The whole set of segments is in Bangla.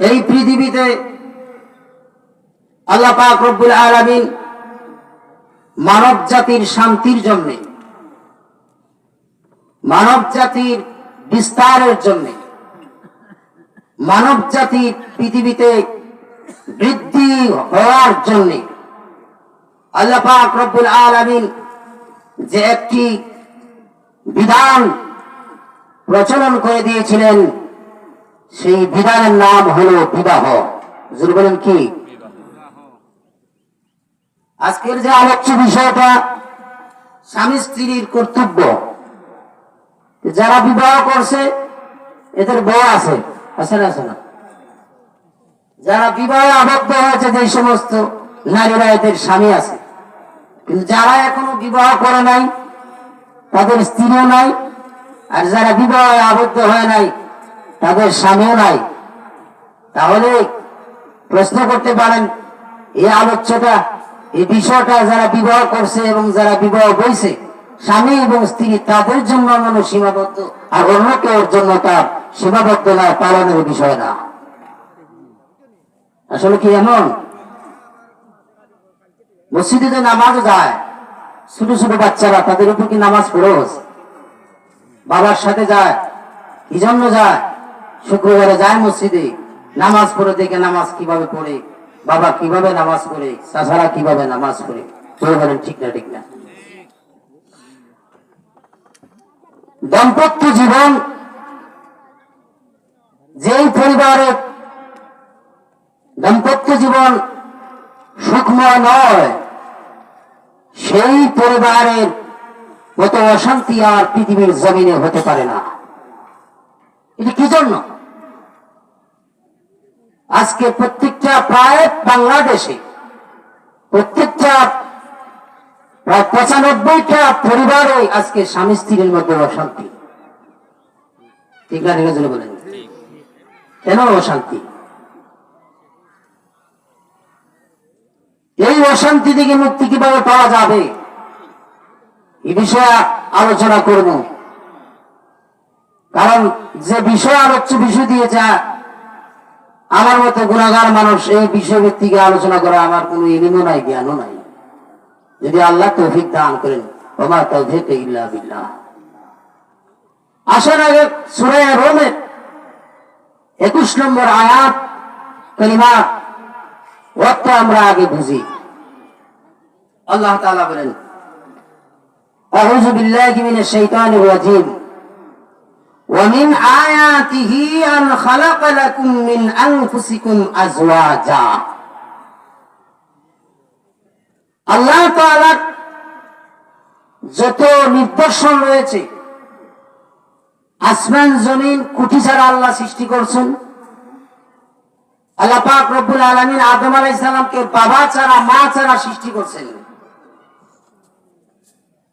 এই পৃথিবীতে আল্লাহ পাক রব্বুল আলামিন মানব জাতির শান্তির জন্য, মানব জাতির বিস্তারের জন্য, মানব জাতি পৃথিবীতে বৃদ্ধি হওয়ার জন্য আল্লাহ পাক রব্বুল আলামিন যে একটি বিধান প্রচলন করে দিয়েছিলেন সেই বিধানের নাম হলো বিবাহ। বলেন কি? আজকের যে আলোচ্য বিষয়টা, স্বামী স্ত্রীর কর্তব্য। যারা বিবাহ করছে, এদের বউ আছে আছে না আছে না? যারা বিবাহে আবদ্ধ হয়েছে, যে সমস্ত নারীরা এদের স্বামী আছে। কিন্তু যারা এখনও বিবাহ করে নাই, তাদের স্ত্রীও নাই, আর যারা বিবাহে আবদ্ধ হয় নাই তাদের স্বামীও নাই। তাহলে প্রশ্ন করতে পারেন এই আলোচ্যটা এই বিষয়টা যারা বিবাহ করছে এবং যারা বিবাহ বইছে, স্বামী এবং স্ত্রী, তাদের জন্য মনে সীমাবদ্ধ, আর অন্য কেউর জন্য তার সীমাবদ্ধ নয় পালনের বিষয় না। আসলে কি এমন? মসজিদে যে নামাজও যায়, ছোট ছোট বাচ্চারা, তাদের উপর কি নামাজ ফরজ? বাবার সাথে যায়, কি জন্য যায়? শুক্রবারে যায় মসজিদে, নামাজ পড়ে দেখে নামাজ কীভাবে পড়ে, বাবা কীভাবে নামাজ পড়ে চাষারা কীভাবে নামাজ পড়ে। কেউ বলেন, ঠিক না ঠিক না। দাম্পত্য জীবন, যেই পরিবারে দাম্পত্য জীবন সুখময় নয়, সেই পরিবারের মতো অশান্তি আর পৃথিবীর জমিনে হতে পারে না। এটা কি জন্য আজকে প্রত্যেকটা প্রায় বাংলাদেশে প্রত্যেকটা প্রায় পঁচানব্বইটা পরিবারে আজকে স্বামী স্ত্রীর মধ্যে অশান্তি। ঠিক না ঠিক বলেন। কেন অশান্তি? এই অশান্তি থেকে মুক্তি কীভাবে পাওয়া যাবে? এ বিষয়ে আলোচনা করব। কারণ যে বিষয় আলোচ্য বিষয় দিয়েছে আমার মতো গুণাগার মানুষ এই বিষয় ভিত্তিকে আলোচনা করা আমার কোনো ইলিমও নাই জ্ঞানও নাই যদি আল্লাহ তৌফিক দান করেন ওমা তৌফিক ইল্লা বিল্লাহ আসার আগে সুরে রোমের একুশ নম্বর আয়াত কলিমা অর্থ আমরা আগে বুঝি আল্লাহ তাআলা বলেন أعوذ بالله من الشيطان الرجيم ومن آياته أن خلق لكم من أنفسكم أزواجا আল্লাহ তাআলার যত নিদর্শন রয়েছে আসমান জমিন কুটি ছাড়া আল্লাহ সৃষ্টি করছেন আল্লাহ পাক রব্বুল আলামিন আদম আলাইহিস সালামকে বাবা ছাড়া মা ছাড়া সৃষ্টি করছেন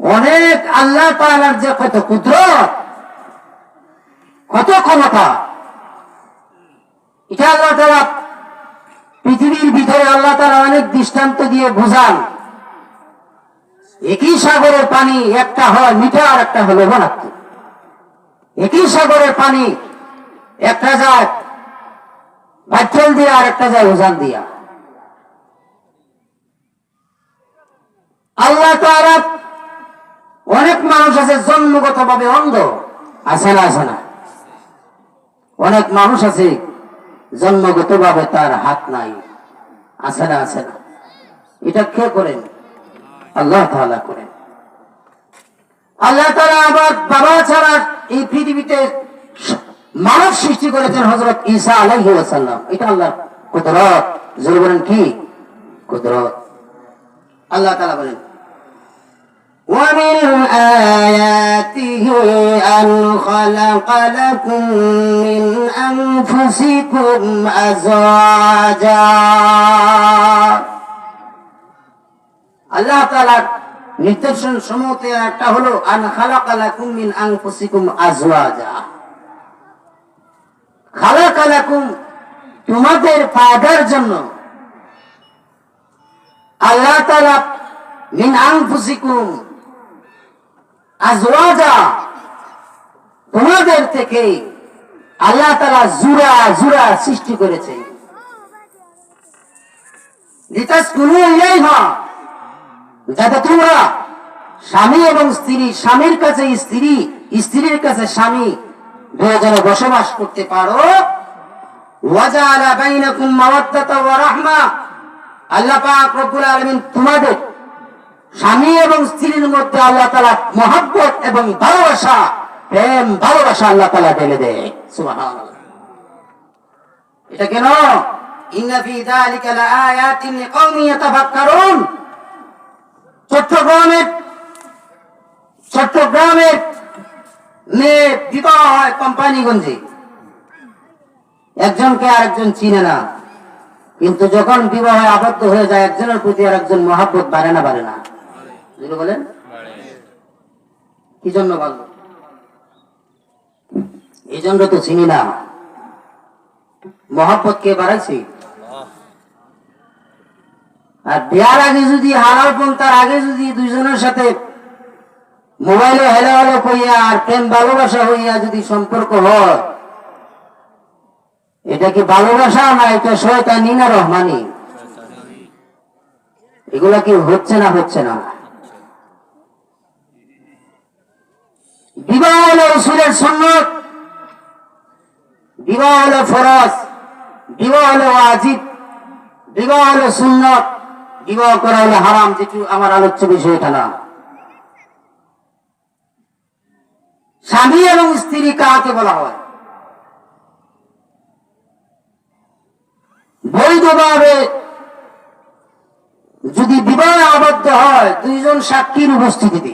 অনেক আল্লাহ তাআলার যে কত কুদরত কত ক্ষমতা? এটা আল্লাহ তাআলা পৃথিবীর ভিতরে আল্লাহ তাআলা অনেক দৃষ্টান্ত দিয়ে বোঝান। একই সাগরের পানি একটা হয় মিঠা আর একটা হলো লবণাক্ত একই সাগরের পানি একটা যায় বাচ্চল দিয়া, আর একটা যায় ওজান দিয়া। আল্লাহ তাআলা অনেক মানুষ আছে জন্মগত ভাবে অন্ধ। আছে না আছে না? অনেক মানুষ আছে জন্মগত ভাবে তার হাত নাই। আছে না আছে না? এটা কে করেন? আল্লাহ করেন। আল্লাহ আবার বাবা ছাড়া এই পৃথিবীতে মানব সৃষ্টি করেছেন হযরত ঈসা আলাইহি ওয়াসাল্লাম। এটা আল্লাহর কুদরত। জোরে বলেন কি? কুদরত। আল্লাহ তাআলা বলেন ومن آياته أن خلق لكم من أنفسكم أزواجا আল্লাহ তাআলার নিদর্শন সমূহতে একটা হলো আন খালাকা লাকুম মিন আনফুসিকুম আজওয়াজা খালাকা লাকুম তোমাদের ফায়দার জন্য আল্লাহ তাআলা মিন আনফুসিকুম আজওয়াজা। তোমাদের থেকে আল্লাহ তারা জুরা জুরা সৃষ্টি করেছে। যাতে তোমরা স্বামী এবং স্ত্রী, স্বামীর কাছে স্ত্রী, স্ত্রীর কাছে স্বামী দুজনে বসবাস করতে পারো। আল্লাহ পাক রব্বুল তোমাদের স্বামী এবং স্ত্রীর মধ্যে আল্লাহ তাআলা মহব্বত এবং ভালোবাসা, প্রেম, ভালোবাসা আল্লাহ তাআলা ঢেলে দেয়। এটা কেন? কিন্তু যখন বিবাহে আবদ্ধ হয়ে যায়, একজনের প্রতি আর একজন মহাব্বত বাড়ে না বাড়ে না। বলেন? কি জন্য এই জন্য তো চিনি না। কে আর বিয়ার আগে যদি তার আগে যদি দুইজনের সাথে মোবাইলে হেলে হেলো কইয়া আর প্রেম ভালোবাসা হইয়া যদি সম্পর্ক হয়, এটা কি ভালোবাসা না এটা শয়তানি না রহমানি? এগুলা কি হচ্ছে না হচ্ছে না? বিবাহ হলো রসুলের সন্ন্যত বিবাহ হলো ফরজ বিবাহ হলো ওয়াজিব বিবাহ হলো সুন্নত বিবাহ করা হলো হারাম, যেটু আমার আলোচ্য বিষয় স্বামী এবং স্ত্রী কাকে বলা হয়? বৈধভাবে যদি বিবাহ আবদ্ধ হয়, দুইজন সাক্ষীর উপস্থিতিতে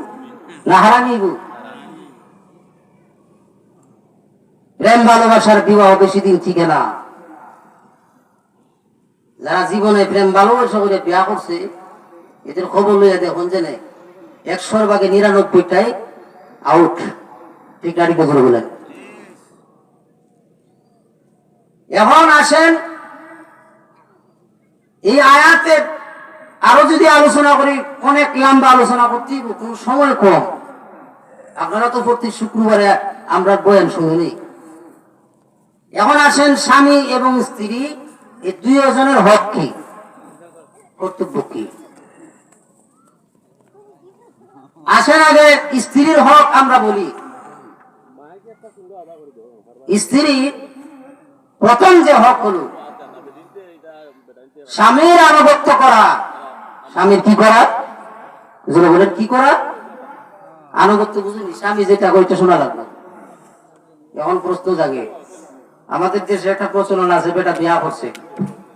না হারামিব প্রেম, ভালোবাসার বিবাহ বেশি দিন ঠিকে না। যারা জীবনে প্রেম, ভালোবাসা করে বিয়া করছে, এদের খবর লইয়া দেখুন যে একশোর ভাগে নিরানব্বইটাই আউট ঠিক গাড়ি কথা বলেন এখন আসেন এই আয়াতে আরও যদি আলোচনা করি, অনেক লম্বা আলোচনা করতে কোন সময় কম। আপনারা তো প্রতি শুক্রবারে আমরা বয়ান শুনিনি এখন আসেন স্বামী এবং স্ত্রী, এই দুইজনের হক কি? কর্তব্য কি? আসেন আগে স্ত্রীর হক আমরা বলি। স্ত্রী, প্রথম যে হক হলো, স্বামীর আনুগত্য করা। স্বামীর কি করা? জোরে বলেন কি করা? আনুগত্য বুঝিনি, স্বামী যেটা কইতে শোনা লাগবে। এখন প্রশ্ন জাগে, আমাদের দেশে একটা প্রচলন আছে, বেটা বিয়া করছে।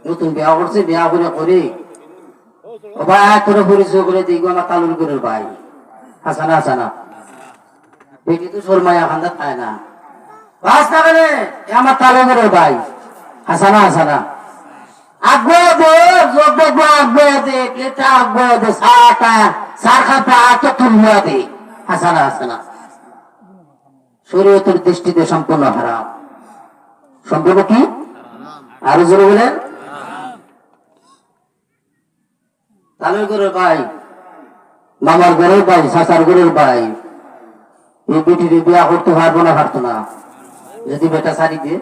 নতুন বিয়া করছে, বিয়া করে করে। ভাই করে পরিচয় করে দিই আমার তালুর করে ভাই। হাসানা হাসানা। বেটি তো শর্মায়া খান্দা খায় না? আমার তালুর ভাই। হাসানা হাসানা। শরীয়তের দৃষ্টিতে সম্পূর্ণ হারাম সম্পর্ক কি আরও জোরে বলেন ভাই মামার ঘরের ভাই চাচার ঘরের ভাই এই বেটির বিয়া করতে পারব না পারতো না যদি বেটা শাড়ি দিয়ে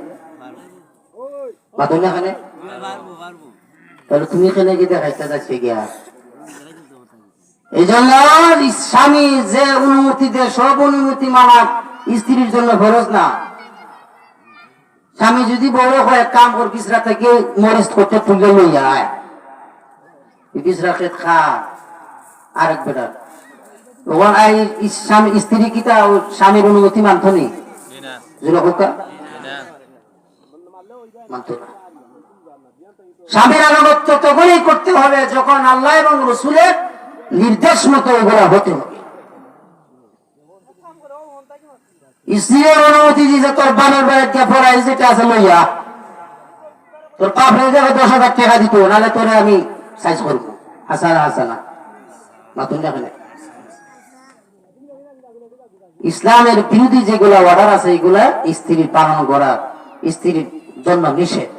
বাদল এখানে তাহলে তুমি এখানে গিয়ে দেখাইতে যাচ্ছে গিয়া এই জন্য স্বামী যে অনুমতি দেয় সব অনুমতি মানা স্ত্রীর জন্য ফরজ না। স্বামী যদি বড় হয় কাম কর বিছরা থেকে মরিচ করতে তুলে লই আয়। বিছরা খেত খা। আরেক বেটার তখন আই স্বামী স্ত্রী কিতা ও স্বামীর অনুমতি মানত নি? জোরা হোকা মানত না। স্বামীর আনুগত্য তখনই করতে হবে যখন আল্লাহ এবং রসুলের নির্দেশ মতো এগুলা হতে হবে। স্ত্রীর অনুমতি দিয়েছে তোর যেটা আছে তোর পাপড়ে দশ হাজার টাকা দিত, নাহলে তোরে আমি সাইজ করব। হাসানা হাসানা। নতুন দেখেন ইসলামের বিরোধী যেগুলা অর্ডার আছে, এগুলা স্ত্রীর পালন করা, স্ত্রীর জন্য নিষেধ।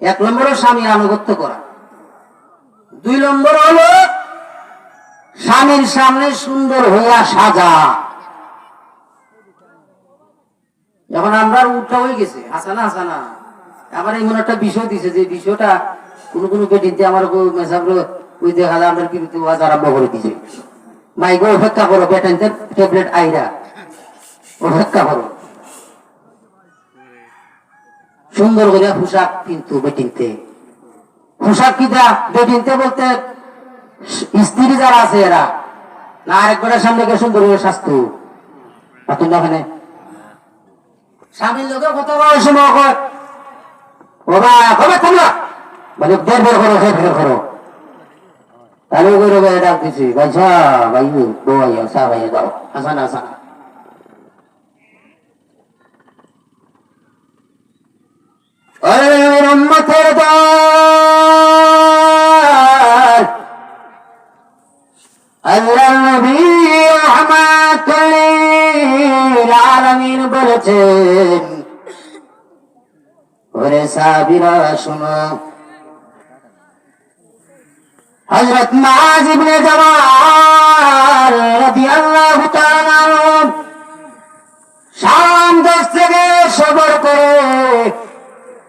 এক নম্বরে স্বামীর আনুগত্য করা। দুই নম্বর হলো স্বামীর সামনে সুন্দর হইয়া সাজা। যখন আমরা উঠা হয়ে গেছে। হাসানা হাসানা। আমার এমন একটা বিষয় দিছে যে বিষয়টা কোন কোন বেটিতে আমার ওই দেখা যায় আমরা কিন্তু ওয়াজ আরম্ভ করে দিছে মাইকে অপেক্ষা করো, বেটাইতে ট্যাবলেট আইরা। অপেক্ষা করো। সুন্দর করে পোশাক কিন্তু বেটিনতে। পোশাক কিটা বেটিনতে বলতে স্ত্রী যারা আছে এরা, না আরেকবারের সামনে গিয়ে সুন্দর করে স্বাস্থ্য নতুন ওখানে? স্বামীর লোকের কথা বলার সময় কয় বাবা কবে তোমরা মানে বের বের করো, বের বের করো। তাহলে করে ভাই ডাক দিছি, ভাই সা ভাই, বউ আইয়া সা ভাই যাও আসান আসান রম্মতের দল আল্লাহ নবী রহমাতুল্লিল আলামিন বলেছেন, ওরে সাবিরা, শুনো। হযরত মায ইবনে জামাল রাদিয়াল্লাহু তাআলা শাম দেশ থেকে সবর করে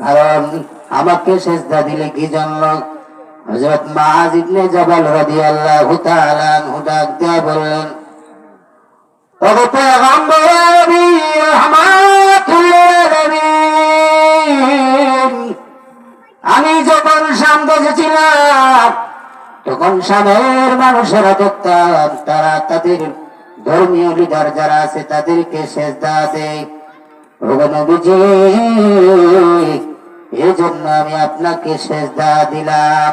কারণ আমাকে সেজদা দিলে কি জন্য? হযরত মাআজ ইবনে জাবাল রাদিয়াল্লাহু তাআলা আনহু ডাক দিয়া বললেন আমি যখন সামনে ছিলাম তখন সামের মানুষেরা দেখতাম তারা তাদের ধর্মীয় লিডার যারা আছে, তাদেরকে সেজদা দেয়। ওগো নবীজি এই জন্য আমি আপনাকে সেজদা দিলাম।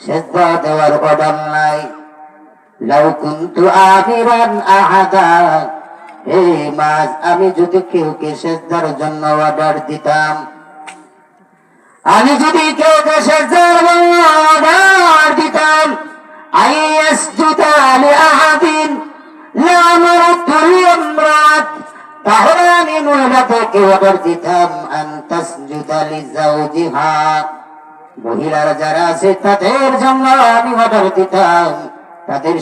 সেজদা দেওয়ার নাই। লাউ কুন্তু মাস, আমি যদি কেউকে সেজদার জন্য অর্ডার দিতাম আমি যদি কেউকে সেজদার জন্য দিতাম, আইএস আহাদিন দিতাম জুতালি যারা আছে, তাদের আমি অর্ডার দিতাম। তাদের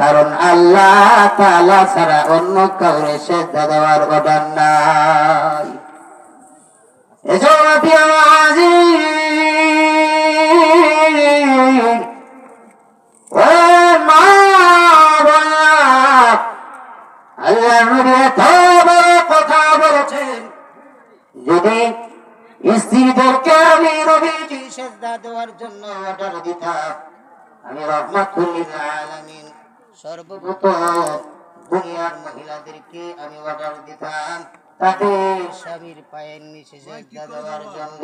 কারণ আল্লাহ ছাড়া অন্য কাউরে সেজদা দেওয়ার অর্ডার নাই। এত কথা বলেছেন যদি স্ত্রীদেরকে আমি রবিজি সেজদা দেওয়ার জন্য অর্ডার দিতাম, আমি রহমাতুল্লিল আলামিন। সর্বপ্রথম দুনিয়ার মহিলাদেরকে আমি অর্ডার দিতাম। তাদের স্বামীর পায়ের নিচে দেওয়ার জন্য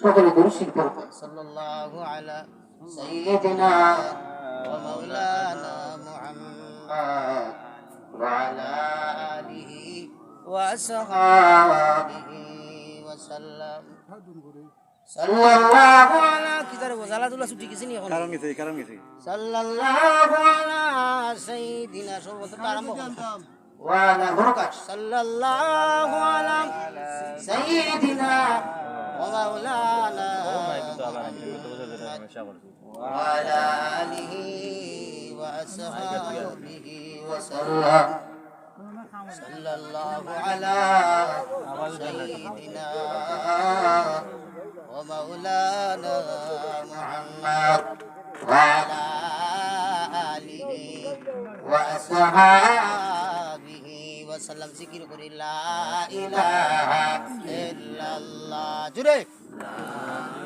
সকলে দুরুশিক করবেন সাল্লাল্লাহু আলা সাইয়্যিদিনা ওয়া মাওলানা মুহাম্মদ ওয়া আলা আলিহি ওয়া আসহাবিহি ওয়া সাল্লাম। সাল্লাল্লাহু আলা কিদারে গোজালা দুলা ছুটি গেছে নি এখন কারণ গেছে কারণ গেছে সাল্লাল্লাহু আলা সাইয়্যিদিনা সর্বত আরম্ভ করুন ওয়ালা বরকাত সাল্লাল্লাহু আলা সাইয়্যিদিনা ওয়া মাওলানা وعلى آله وأصحابه وسلم صلى الله على سيدنا ومولانا محمد وعلى آله وأصحابه وسلم ذكر لا إله إلا الله جري لا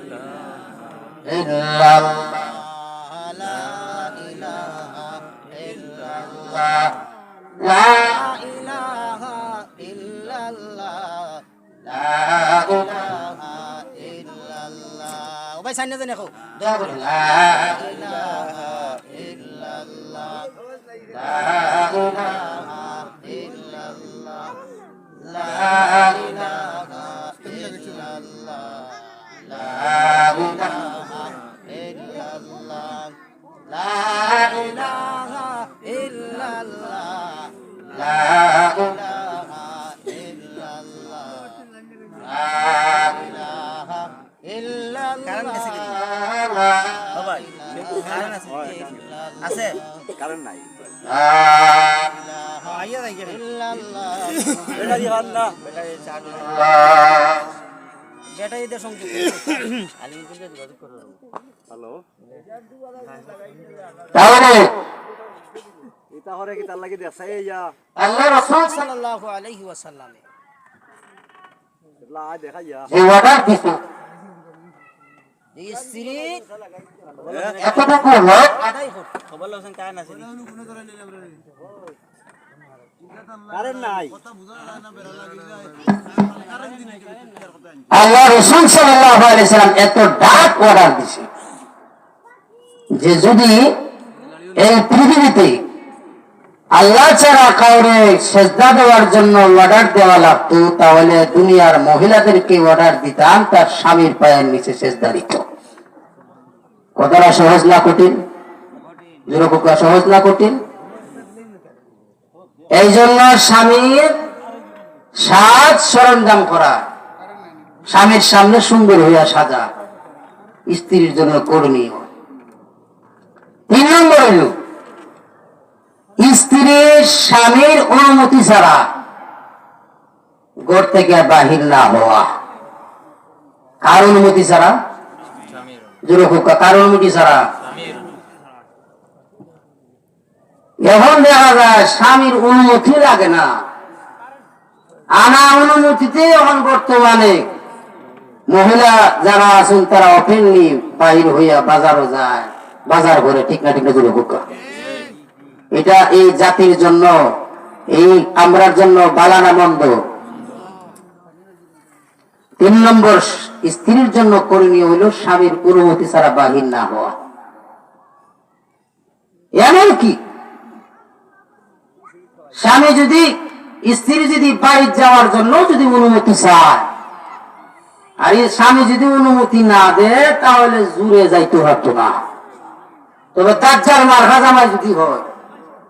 إله إلا الله لا إله إلا الله لا إله إلا الله لا إله ভাই সাইন জানি এখন। দয়া করে। লা ইলাহা ইল্লাল্লাহ। লা ব্যাটারি হাত না। ব্যাটারি দিয়ে সংযোগ আলি কিন্তু যোগাযোগ করো। হ্যালো। তাহলে এটা হরে কি তার লাগি দেখাই ইয়া। আল্লাহ রাসূল সাল্লাল্লাহু আলাইহি ওয়াসাল্লাম। লা দেখা ইয়া। যে স্ত্রী এতটুকু আদাই হোক খবর আল্লাহ রসুল সাল্লাম এত ডাক অর্ডার দিছে যে যদি এই পৃথিবীতে আল্লাহ ছাড়া কাউরে সেজদা দেওয়ার জন্য অর্ডার দেওয়া লাগতো, তাহলে দুনিয়ার মহিলাদেরকে অর্ডার দিতাম, তার স্বামীর পায়ের নিচে সেজদা দিত। কতটা সহজ না কঠিন? সহজ না কঠিন? এই জন্য স্বামীর সাজ সরঞ্জাম করা স্বামীর সামনে সুন্দর হইয়া সাজা স্ত্রীর জন্য করণীয়। তিন নম্বর হইল স্ত্রীর স্বামীর অনুমতি ছাড়া ঘর থেকে বাহির না হওয়া। কার অনুমতি ছাড়া? কার অনুমতি ছাড়া? এখন দেখা যায় স্বামীর অনুমতি লাগে না। আনা অনুমতিতে এখন বর্তমানে মহিলা যারা আছেন তারা অপেনলি বাহির হইয়া বাজারও যায়, বাজার করে ঠিক না ঠিক দূরে হোক এটা এই জাতির জন্য, এই আমরার জন্য বালানা মন্দ। তিন নম্বর, স্ত্রীর জন্য করণীয় হইল স্বামীর অনুমতি ছাড়া বাহির না হওয়া। এমনকি স্বামী যদি স্ত্রী যদি বাড়ির যাওয়ার জন্য যদি অনুমতি চায়, আর এই স্বামী যদি অনুমতি না দেয়, তাহলে জুড়ে যাইতে পারতো না। তবে তার যার মার হাজামায় যদি হয়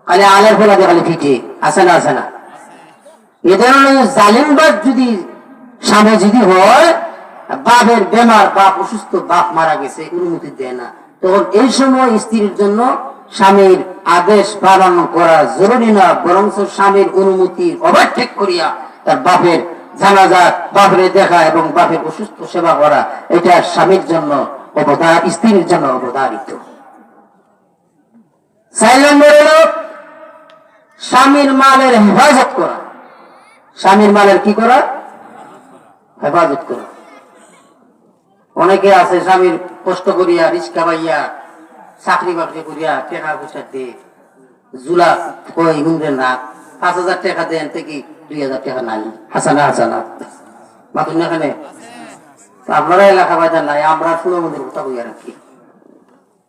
খালি আলের ফোলাতে খালি ফিটে। আছে না আছে না? এ ধরনের জালিমবাদ যদি, স্বামী যদি হয়, বাপের বেমার বাপ, অসুস্থ বাপ মারা গেছে, অনুমতি দেয় না। তখন এই সময় স্ত্রীর জন্য স্বামীর আদেশ পালন করা জরুরি না বরং স্বামীর অনুমতি ওভারটেক করিয়া তার বাপের জানাজা, বাপরে দেখা এবং বাপের অসুস্থ সেবা করা, এটা স্বামীর জন্য অবদান স্ত্রীর জন্য হলো স্বামীর মালের হেফাজত করা। স্বামীর মালের কি করা? হেফাজত করা। অনেকে আছে স্বামীর কষ্ট করিয়া, রিস্কা পাইয়া চাকরি বাকরি করিয়া টাকা পয়সা দিয়ে জুলা কই হুমরে না। পাঁচ হাজার টাকা দেন থেকে দুই হাজার টাকা নাই? হাসানা হাসানা। মাতুন এখানে আপনারা এলাকা বাজার নাই, আমরা শুনে মন্দির কথা আর রাখি।